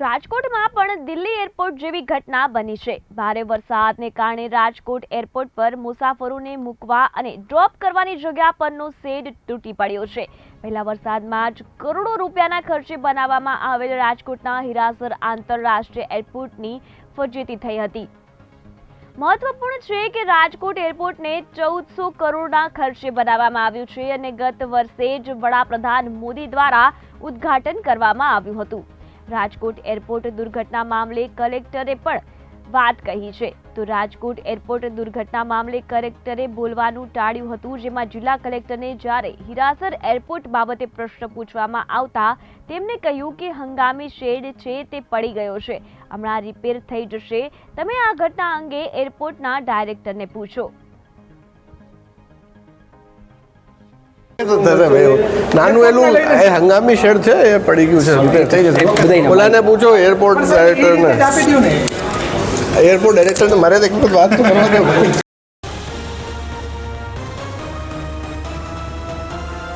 રાજકોટમાં પણ દિલ્હી એરપોર્ટ જેવી ઘટના બની છે. ભારે વરસાદને કારણે રાજકોટ એરપોર્ટ પર મુસાફરોને મૂકવા અને ડ્રોપ કરવાની જગ્યા પરનો શેડ તૂટી પડ્યો છે. પહેલા વરસાદમાં જ કરોડો રૂપિયાના ખર્ચે બનાવવામાં આવેલ રાજકોટના હિરાસર આંતરરાષ્ટ્રીય એરપોર્ટની ફજેતી થઈ હતી. મહત્વપૂર્ણ છે કે રાજકોટ એરપોર્ટને ચૌદસો કરોડના ખર્ચે બનાવવામાં આવ્યું છે અને ગત વર્ષે જ વડાપ્રધાન મોદી દ્વારા ઉદ્ઘાટન કરવામાં આવ્યું હતું. રાજકોટ એરપોર્ટ દુર્ઘટના મામલે કલેક્ટરે પણ વાત કહી છે. તો રાજકોટ એરપોર્ટ દુર્ઘટના મામલે કલેક્ટરે બોલવાનું ટાળ્યું હતું, જેમાં જિલ્લા કલેક્ટરને જ્યારે હિરાસર એરપોર્ટ બાબતે પ્રશ્ન પૂછવામાં આવતા, તેમણે કહ્યું કે હંગામી શેડ છે તે પડી ગયો છે. હમણાં રિપેર થઈ જશે. તમે આ ઘટના અંગે એરપોર્ટના ડાયરેક્ટરને પૂછો. નાનું એનું એ હંગામી શેડ છે એ પડી ગયું છે રિપેર થઈ જશે ઓલાને પૂછો એરપોર્ટ ડાયરેક્ટરને ને. એરપોર્ટ ડાયરેક્ટરને મારે એક વાત તો કરવા દો.